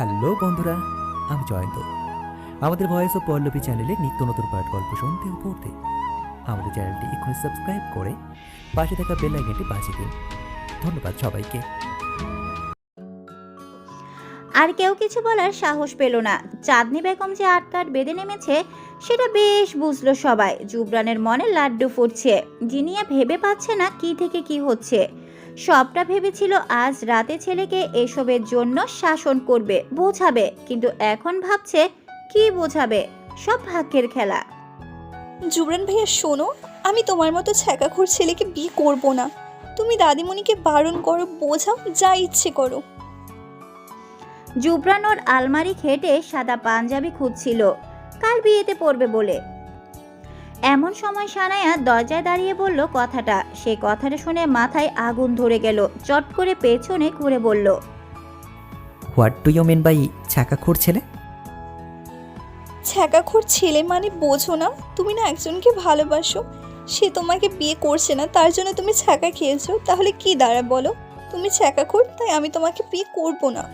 Hello বন্ধুরা, আমি জয়ন্ত। আমাদের ভয়েস অফ পল্লবী চ্যানেলে নিত্য নতুন পাঠ গল্প শুনতে ও পড়তে। আমাদের চ্যানেলটি এক্ষুনি সাবস্ক্রাইব করে পাশে থাকা বেল আইকনটি বাজিয়ে দিন। ধন্যবাদ সবাইকে। আর কেউ কিছু বলার সাহস পেল না। চাঁদনি বেগম যে আটকাট বেঁধে নেমেছে, সেটা বেশ বুঝলো সবাই। জুবরানের মনে লাড্ডু ফুটছে। জিনিয়া ভেবে পাচ্ছে না কি থেকে কি হচ্ছে। সবটা ভেবেছিল আজ রাতে ছেলেকে এসবের জন্য শাসন করবে বোঝাবে কিন্তু এখন ভাবছে কি বোঝাবে? সব ভাগ্যের খেলা। জুবরান ভাইয়া শোনো আমি তোমার মতো ছ্যাঁকাখোর ছেলেকে বিয়ে করব না। তুমি দাদিমণিকে বারণ করো বোঝাও যা ইচ্ছে করো। জুবরান ওর আলমারি খেটে সাদা পাঞ্জাবি খুঁজছিল। কাল বিয়েতে পড়বে বলে। এমন সময় সানায়া দরজায় দাঁড়িয়ে বলল কথাটা। সে কথাটা শুনে মাথায় আগুন ধরে গেল। চট করে পেছনে ঘুরে বলল what do you mean by ছাকাখোর ছেলে? ছ্যাঁকাখোর ছেলে মানে বোঝো না। তুমি না একজনকে ভালোবাসো। সে তোমাকে বিয়ে করছে না তার জন্য তুমি ছ্যাঁকা খেয়েছো তাহলে কি দাঁড়া বলো। তুমি ছ্যাঁকাখোর তাই আমি তোমাকে বিয়ে করব না।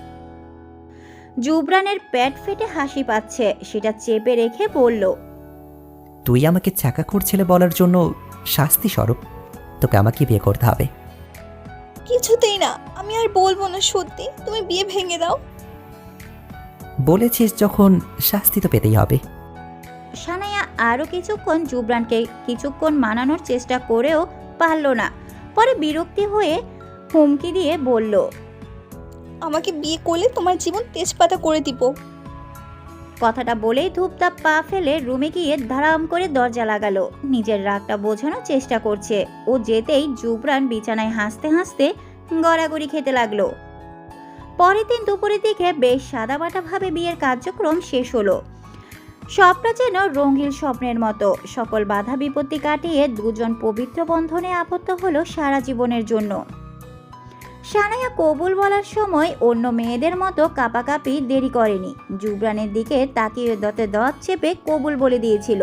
জুবরানের পেট ফেটে হাসি পাচ্ছে। সেটা চেপে রেখে বলল তুই আমাকে ছাকাখোর ছেলে বলার জন্য শাস্তি স্বরূপ। তোকে আমাকে বিয়ে করতে হবে। কিছুতেই না আমি আর বলব না সত্যি তুমি বিয়ে ভেঙে দাও। বলেছিস যখন শাস্তি তো পেতেই হবে। সানায়া আরও কিছুক্ষণ জুবরানকে কিছুক্ষণ মানানোর চেষ্টা করেও পারল না। পরে বিরক্তি হয়ে হুমকি দিয়ে বলল আমাকে বিয়ে করলে তোমার জীবন তেজপাতা করে দিব। কথাটা বলেই ধূপধাপ পা ফেলে রুমে গিয়ে ধারাম করে দরজা লাগালো। নিজের রাগটা বোঝানোর চেষ্টা করছে। ও যেতেই জুবরান বিছানায় হাসতে হাসতে গড়াগড়ি খেতে লাগল। পরের দিন দুপুরের দিকে বেশ সাদাবাটাভাবে বিয়ের কার্যক্রম শেষ হলো। সবটা যেন রঙিন স্বপ্নের মতো। সকল বাধা বিপত্তি কাটিয়ে দুজন পবিত্র বন্ধনে আবদ্ধ হলো সারা জীবনের জন্য। সানায়া কবুল বলার সময় অন্য মেয়েদের মতো কাপাকাপি দেরি করেনি। জুবরানের দিকে তাকিয়ে দতে দত চেপে কবুল বলে দিয়েছিল।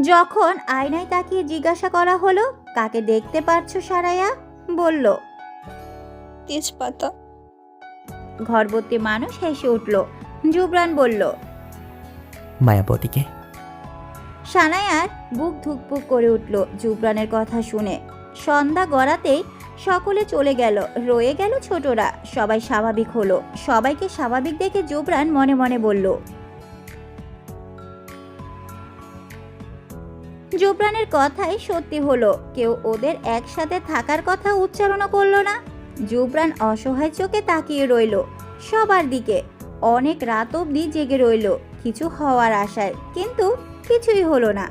যখন আয়নায় তাকিয়ে জিজ্ঞাসা করা হলো কাকে দেখতে পারছ সারায়া বলল তেজপাতা। ঘরবর্তী মানুষ হেসে উঠল। জুবরান বলল মায়াবতীকে? সানায়ার বুক ধুকপুক করে উঠল জুবরানের কথা শুনে। সন্ধ্যা গড়াতেই সকলে চলে গেল, রয়ে গেল ছোটরা। সবাই স্বাভাবিক হলো। সবাইকে স্বাভাবিক দেখে জুবরান মনে মনে বলল, জুবরানের কথাই সত্যি হলো। কেউ ওদের একসাথে থাকার কথা উচ্চারণ করল না জুবরান অসহায় চোখে তাকিয়ে রইল সবার দিকে। অনেক রাত অবধি জেগে রইল, কিছু হওয়ার আশায়। কিন্তু কিছুই হলো না।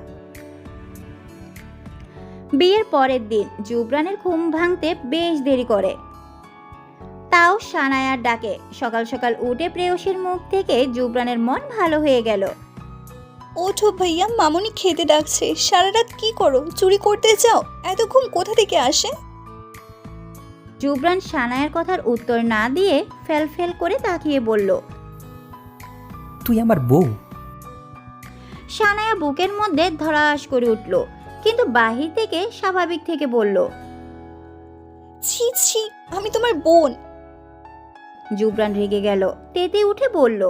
বিয়ের পরের দিন জুবরানের ঘুম ভাঙতে বেশ দেরি করে। তাও সানায়ার ডাকে। সকাল সকাল উঠে প্রেয়সীর মুখ থেকে জুবরানের মন ভালো হয়ে গেল। ওঠো ভাইয়া মামুনি খেতে ডাকছে। সারা রাত কি করো? চুরি করতে যাও? এত ঘুম কোথা থেকে আসে? জুবরান সানায়ার কথার উত্তর না দিয়ে ফেল ফেল করে তাকিয়ে বলল তুই আমার বউ? সানায়া বুকের মধ্যে ধরাস করে উঠল। কিন্তু বাহির থেকে স্বাভাবিক থেকে বলল ছি ছি আমি তোমার বোন। জুবরান রেগে গেল তেতে উঠে বলল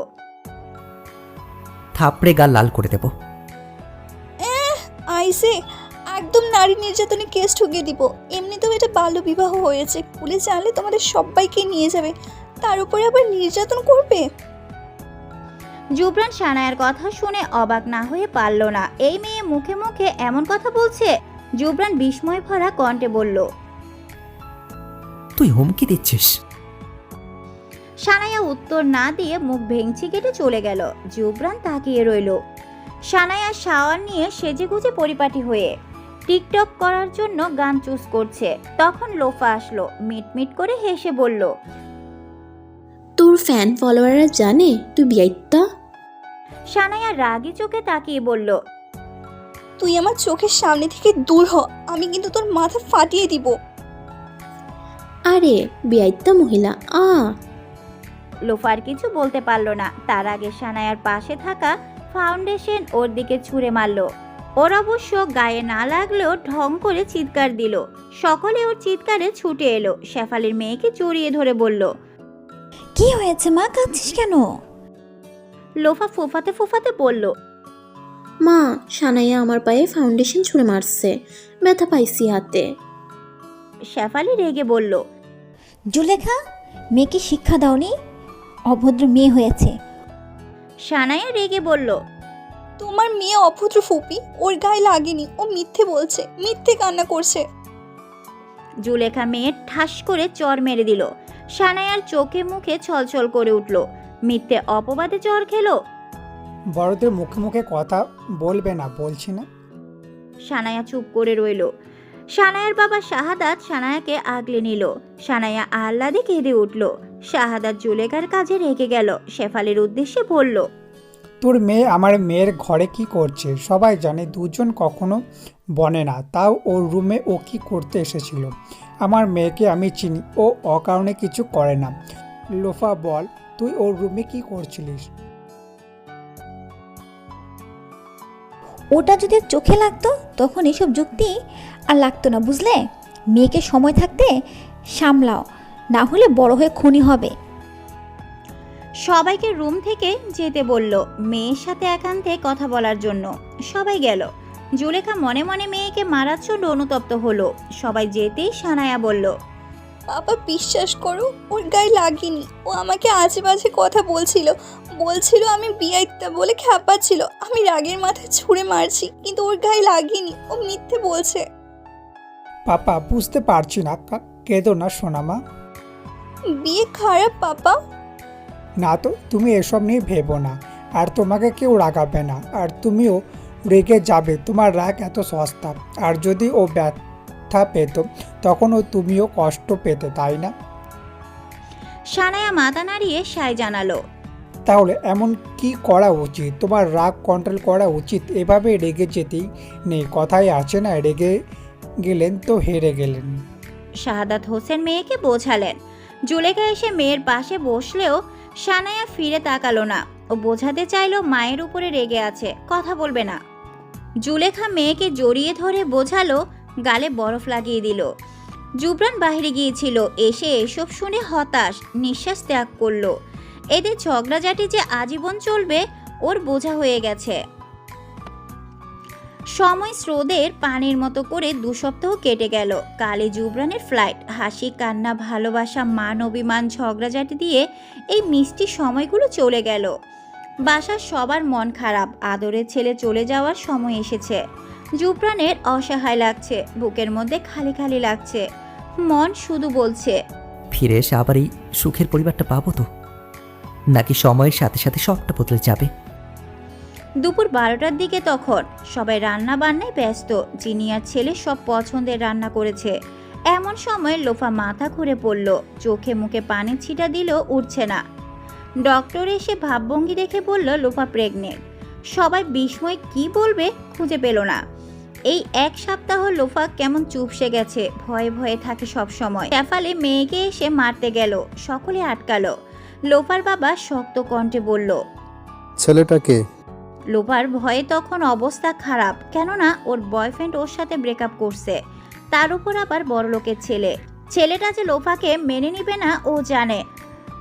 থাপড়ে গাল লাল করে দেব। আইসে একদম নারী নির্যাতনে কেস ঠুকিয়ে দিব। এমনিতেও এটা বাল্য বিবাহ হয়েছে পুলিশ জানলে তোমাদের সবাইকে নিয়ে যাবে। তার উপরে আবার নির্যাতন করবে? জুবরান সানায়ার কথা শুনে অবাক না হয়ে পারল না। এই মেয়ে মুখে মুখে এমন কথা বলছে? জুবরান বিস্ময় ভরা কণ্ঠে বলল তুই হুমকি দিচ্ছিস? সানায়া উত্তর না দিয়ে মুখ ভেঙচি কেটে চলে গেল। জুবরান তাকিয়ে রইল। সানায়া শাওয়ার নিয়ে সেজে গুজে পরিপাটি হয়ে টিকটক করার জন্য গান চুজ করছে। তখন লোফা আসলো মিটমিট করে হেসে বলল তোর ফ্যান ফলোয়াররা জানে তুই বিয়াইত্তা? সানায়া রাগি চোখে তাকিয়ে বলল তুই আমার চোখের সামনে থেকে দূর হ আমি কিন্তু তোর মাথা ফাটিয়ে দিব। আরে বিয়াইত্তা মহিলা আ। লোফার কিছু বলতে পারল না। তার আগে সানায়ার পাশে থাকা ফাউন্ডেশন ওর দিকে ছুঁড়ে মারলো। ওর অবশ্য গায়ে না লাগলেও ঢং করে চিৎকার দিল। সকলে ওর চিৎকারে ছুটে এলো। শেফালির মেয়েকে জড়িয়ে ধরে বলল কি হয়েছে মা? কাঁদছিস কেন? লোফা ফোফাতে ফোফাতে বলল মা সানাইয়া আমার পায়ে ফাউন্ডেশন ছুঁড়ে মারছে। ব্যথা পাইছি হাতে। শেফালি রেগে বলল জুলেখা মেয়েকে শিক্ষা দাওনি? অভদ্র মেয়ে হয়েছে। সানাইয়া রেগে বলল তোমার মেয়ে অভদ্র ফুপি ওর গায়ে লাগেনি ও মিথ্যে বলছে মিথ্যে কান্না করছে। জুলেখা মেয়ে ঠাস করে চর মেরে দিল। সানায়ার চোখে মুখে ছলছল করে উঠল। মিথ্যে অপবাদে চর খেলো। বড়দের মুখে মুখে কথা বলবে না বলছি না। সানায়া চুপ করে রইল। সানায়ার বাবা শাহাদাত সানায়াকে আগলে নিল। সানায়া আহ্লাদে কেঁদে উঠল। শাহাদাত জুলেখার কাজে রেগে গেল। শেফালির উদ্দেশ্যে বলল তোর মেয়ে আমার মেয়ের ঘরে কি করছে? সবাই জানে দুজন কখনো বনে না। তাও ওর রুমে ও কি করতে এসেছিল? আমার মেয়েকে আমি চিনি ও অকারণে কিছু করে না। লোফা বল তুই ওর রুমে কি করছিলিস? ওটা যদি চোখে লাগতো তখন এসব যুক্তি আর লাগতো না বুঝলে? মেয়েকে সময় থাকতে সামলাও না হলে বড় হয়ে খুনি হবে। সবাইকে রুম থেকে যেতে বলল মেয়ের সাথে একান্তে কথা বলার জন্য। সবাই গেল। জুলেখা মনে মনে মেয়েকে মারার জন্য অনুতপ্ত হলো। সবাই যেতেই সানায়া বলল বাবা বিশ্বাস করো ওর গায়ে লাগেনি। ও আমাকে আজে বাজে কথা বলছিল। বলছিল আমি বিয়াইত্যা বলে খ্যাপাচ্ছিল। আমি রাগের মাথায় ছুঁড়ে মারছি কিন্তু ওর গায়ে লাগেনি। ও মিথ্যে বলছে। পাপা বুঝতে পারছি না। কা- কেঁদো না সোনামা। বিয়ে খারাপ পাপা। না তো তুমি এসব নিয়ে ভেবো না। আর তোমাকে কেউ রাগাবে না। আর তুমিও রেগে যাবে তোমার রাগ এত সস্তা। আর যদি ও ব্যথা পেত তখন ও তুমিও কষ্ট পেতে তাই না? সানায়া মাথা নাড়িয়ে সায় জানালো। তাহলে এমন কি করা উচিত? তোমার রাগ কন্ট্রোল করা উচিত? এভাবে রেগে যেতেই নেই কথাই আছে না রেগে গেলেন তো হেরে গেলেন। শাহাদাত হোসেন মেয়েকে বোঝালেন। জুলেখা এসে মেয়ের পাশে বসলেও সানায়া ফিরে তাকালো না। ও বোঝাতে চাইলো মায়ের উপরে রেগে আছে কথা বলবে না। জুলেখা মেয়েকে জড়িয়ে ধরে বোঝালো, গালে বরফ লাগিয়ে দিল। জুবরান বাইরে গিয়েছিল, এসে এসব শুনে হতাশ, নিঃশ্বাস ত্যাগ করল। এদের ঝগড়াঝাটি যে আজীবন চলবে, ওর বোঝা হয়ে গেছে। সময় স্রোদের পানির মতো করে দু সপ্তাহ কেটে গেল। কালে জুবরানের ফ্লাইট। হাসি, কান্না, ভালোবাসা, মান, অভিমান, ঝগড়াঝাটি দিয়ে এই মিষ্টি সময়গুলো চলে গেল। বাসার সবার মন খারাপ। আদরের ছেলে চলে যাওয়ার সময় এসেছে। জুবরানের অসহায় লাগছে। বুকের মধ্যে খালি খালি লাগছে। মন শুধু বলছে ফিরে এসে আবার এই সুখের পরিবারটা পাবো তো? নাকি সময়ের সাথে সাথে সবটা বদলে যাবে? দুপুর বারোটার দিকে তখন সবাই রান্না বান্নায় ব্যস্ত জিনিয়ার ছেলে সব পছন্দের রান্না করেছে। এমন সময় লোফা মাথা ঘুরে পড়ল। চোখে মুখে পানি ছিটা দিলেও উঠছে না। ডক্টর এসে ভাবভঙ্গি দেখে বলল লোফা প্রেগনেন্ট সবাই বিস্ময় কি বলবে খুঁজে পেল না। এই এক সপ্তাহ লোফা কেমন চুপসে গেছে ভয়ে ভয়ে থাকে সব সময়। শেফালি মেয়েকে এসে মারতে গেল সকলে আটকালো। লোফার বাবা শক্ত কণ্ঠে বলল ছেলেটাকে লোফার ভয়ে তখন অবস্থা খারাপ কেননা ওর বয়ফ্রেন্ড ওর সাথে ব্রেকআপ করছে। তার উপর আবার বড়লোকের ছেলে। ছেলেটা যে লোফাকে মেনে নিবে না ও জানে।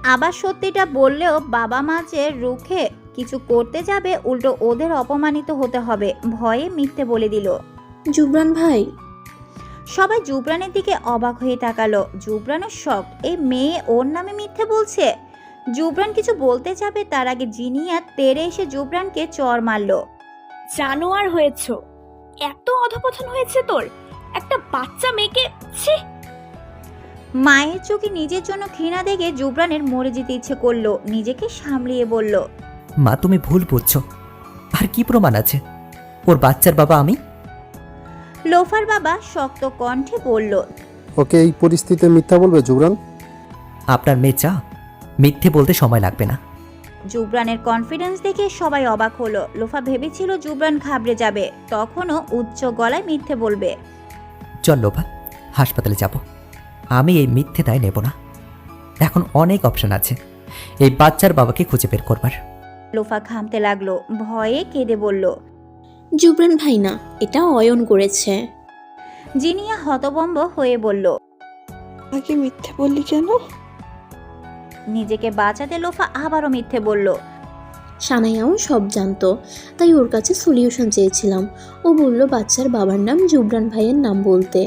আবার সত্যিটা বললেও বাবা মা যে রুখে কিছু করতে যাবে উল্টো ওদের অপমানিত হতে হবে ভয়ে মিথ্যে বলে দিল। জুবরান ভাই। সবাই জুবরানের দিকে অবাক হয়ে তাকালো। জুবরানের শখ এই মেয়ে ওর নামে মিথ্যে বলছে? জুবরান কিছু বলতে যাবে তার আগে জিনিয়া তেরে এসে জুবরানকে চর মারলো। জানোয়ার হয়েছ। এত অধপতন হয়েছে তোর। একটা বাচ্চা মেয়েকে ছি! মায়ের চোখে নিজের জন্য ঘৃণা দেখে জুবরানের মরে যেতে ইচ্ছে করল। নিজেকে সামলিয়ে বলল মা তুমি ভুল বুঝছ। আর কি প্রমাণ আছে? ওর বাচ্চার বাবা আমি? লোফার বাবা শক্ত কণ্ঠে বলল ওকে এই পরিস্থিতিতে মিথ্যা বলবে জুবরান? আপনার মেয়ে চা? মিথ্যে বলতে সময় লাগবে না। জুবরানের কনফিডেন্স দেখে সবাই অবাক হলো। লোফা ভেবেছিল জুবরান ঘাবড়ে যাবে। তখনও উচ্চ গলায় মিথ্যে বলবে চল লোভা হাসপাতালে যাব। আমি এই মিথ্যে দায় নেব না। এখন অনেক অপশন আছে। এই বাচ্চার বাবাকে খুঁজে বের করবার। লোফা ঘামতে লাগল ভয়ে কেঁদে বলল জুবরান ভাই না এটা অয়ন করেছে। জিনিয়া হতবম্ব হয়ে বলল আগে মিথ্যে বললি কেন? নিজেকে বাঁচাতে লোফা আবারও মিথ্যে বলল সানায়াও সব জানতো। তাই ওর কাছে সলিউশন চেয়েছিলাম। ও বলল বাচ্চার বাবার নাম জুবরান ভাইয়ের নাম বলতে।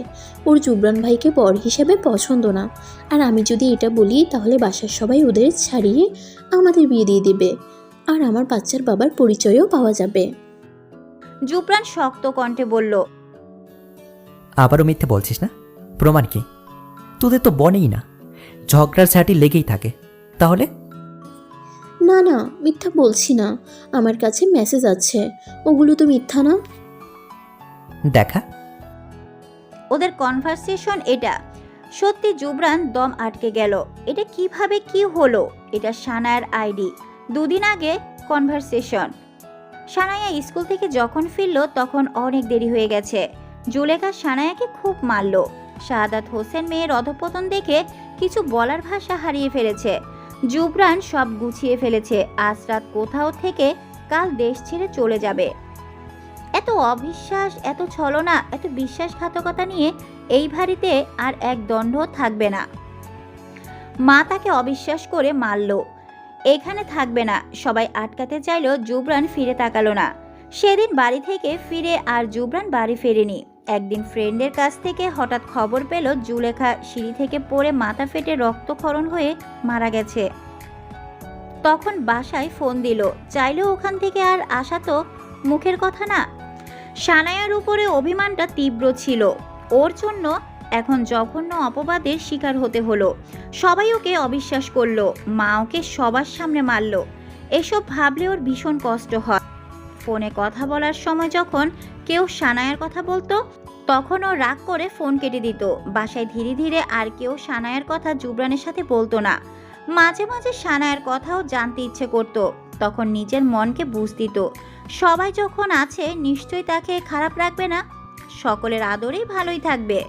ওর জুবরান ভাইকে বর হিসেবে পছন্দ না। আর আমি যদি এটা বলি তাহলে বাসার সবাই ওদের ছাড়িয়ে আমাদের বিয়ে দিয়ে দিবে। আর আমার বাচ্চার বাবার পরিচয়ও পাওয়া যাবে। জুবরান শক্ত কণ্ঠে বলল আবারও মিথ্যে বলছিস না? প্রমাণ কি? তোদের তো বনেই না। ঝগড়ার ছাটি লেগেই থাকে। তাহলে? না না মিথ্যা বলছি না। আমার কাছে মেসেজ আছে। ওগুলো তো মিথ্যা না। দেখা। ওদের কনভারসেশন এটা। সত্যি জুবরান দম আটকে গেল। এটা কীভাবে কি হলো? এটা সানায়ার আইডি। দুদিন আগে কনভারসেশন সানায়া স্কুল থেকে যখন ফিরল তখন অনেক দেরি হয়ে গেছে। জুলেখা সানায়াকে খুব মারল। শাহাদাত হোসেন মেয়ের অধপতন দেখে কিছু বলার ভাষা হারিয়ে ফেলেছে। জুবরান সব গুছিয়ে ফেলেছে। আজ রাত কোথাও থেকে কাল দেশ ছেড়ে চলে যাবে। এত অবিশ্বাস, এত ছলনা, এত বিশ্বাসঘাতকতা নিয়ে এই ভারিতে আর এক দণ্ড থাকবে না। মা তাকে অবিশ্বাস করে মারল। এখানে থাকবে না। সবাই আটকাতে চাইলেও জুবরান ফিরে তাকালো না। সেদিন বাড়ি থেকে ফিরে আর জুবরান বাড়ি ফেরেনি। একদিন ফ্রেন্ডের কাছ থেকে হঠাৎ খবর পেল জুলেখা সিঁড়ি থেকে পড়ে মাথা ফেটে রক্তক্ষরণ হয়ে মারা গেছে। তখন বাসায় ফোন দিল চাইলেও ওখান থেকে আর আসা তো মুখের কথা না। সানায়ার উপরে অভিমানটা তীব্র ছিল। ওর জন্য এখন জঘন্য অপবাদের শিকার হতে হলো। সবাই ওকে অবিশ্বাস করল, মা ওকে সবার সামনে মারলো। এসব ভাবলে ওর ভীষণ কষ্ট হয়। ফোনে কথা বলার সময় যখন কেউ সানায়ার কথা বলতো তখন ও রাগ করে ফোন কেটে দিত। বাসায় ধীরে ধীরে আর কেউ সানায়ার কথা জুবরানের সাথে বলতো না। মাঝে মাঝে সানায়ার কথাও জানতে ইচ্ছে করতো, তখন নিজের মনকে বুঝ দিত। সবাই যখন আছে, নিশ্চয়ই তাকে খারাপ রাখবে না। সকলের আদরেই ভালোই থাকবে।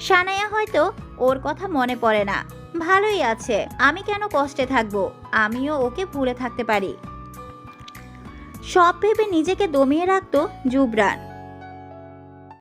সানায়া হয়তো ওর কথা মনে পড়ে না। ভালোই আছে, আমি কেন কষ্টে থাকব? আমিও ওকে ভুলে থাকতে পারি। সব ভেবে নিজেকে দমিয়ে রাখত জুবরান